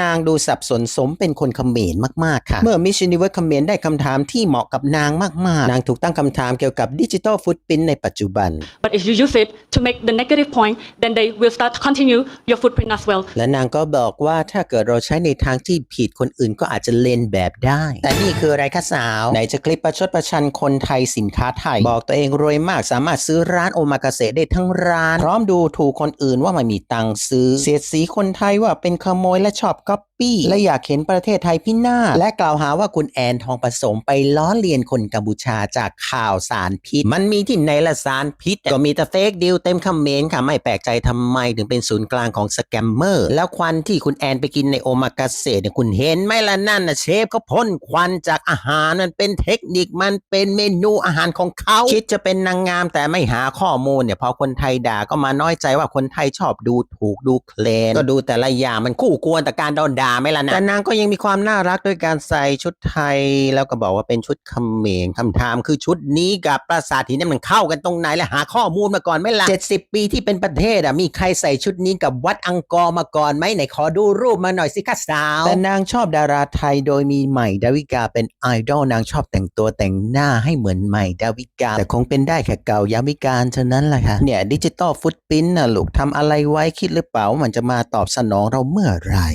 นางดูสับสนสมเป็นคนเขมรมาก ๆ ค่ะ เมื่อมิช s น n เวิร์เขมรได้คำถามที่เหมาะกับนางมาก ๆ นางถูกตั้งคำถามเกี่ยวกับดิจิ t a ลฟุตพิ้นในปัจจุบัน But if you use it to make the negative point, then they will start to continue your footprint as well. และนางก็บอกว่าถ้าเกิดเราใช้ในทางที่ผิดคนอื่นก็อาจจะเลนแบบได้ แต่นี่คืออะไรคะสาว ไหนจะคลิปประชดประชันคนไทยสินค้าไทย บอกตัวเองรวยมากสามารถซื้อร้านโอมากาเสะได้ทั้งร้าน พร้อมดูถูกคนอื่นว่าไม่มีตังค์ซื้อ เสียดสีคนไทยว่าเป็นขโมยและชอบก๊อปี้ และอยากเห็นประเทศไทยพินาศและกล่าวหาว่าคุณแอนทองผสมไปล้อเลียนคนกัมพูชาจากข่าวสารพิษ มันมีที่ไหนละสารพิษ ก็มีแต่เฟกดิวเต็มคำเมนต์ค่ะ ไม่แปลกใจทำไมถึงเป็นศูนย์กลางของสแกมเมอร์ แล้วควันที่คุณแอนไปกินในโอมากาเสะเนี่ยคุณเห็นไหมล่ะนั่นนะเชฟเขาพ่นควันจากอาหารมันเป็นเทคนิคมันเป็นเมนูอาหารของเขาคิดจะเป็นนางงามแต่ไม่หาข้อมูลเนี่ยพอคนไทยด่าก็มาน้อยใจว่าคนไทยชอบดูถูกดูเคลนก็ดูแต่ละอย่างมันคู่ควรแต่การโดนด่าไหมล่ะนะแต่นางก็ยังมีความน่ารักด้วยการใส่ชุดไทย แล้วก็บอกว่าเป็นชุดเขมรคำถามคือชุดนี้กับปราสาทหินเนี่ยมันเข้ากันตรงไหนและหาข้อมูลมาก่อนไหมล่ะ70 ปีที่เป็นประเทศอะมีใครใส่ชุดนี้กับวัดอังกอร์มาก่อนไหมไหนขอดูรูปมาหน่อยสิคะสาวแต่นางชอบดาราไทยโดยมีใหม่ดาวิกาเป็นไอดอลนางชอบแต่งตัวแต่งหน้าให้เหมือนใหม่ดาวิกา แต่คงเป็นได้แค่เก่ายาวิการเท่านั้นแหละค่ะเนี่ยดิจิตอลฟุตพิ้นน่ะลูกทำอะไรไว้คิดหรือเปล่าว่ามันจะมาตอบสนองเราเมื่อไหร่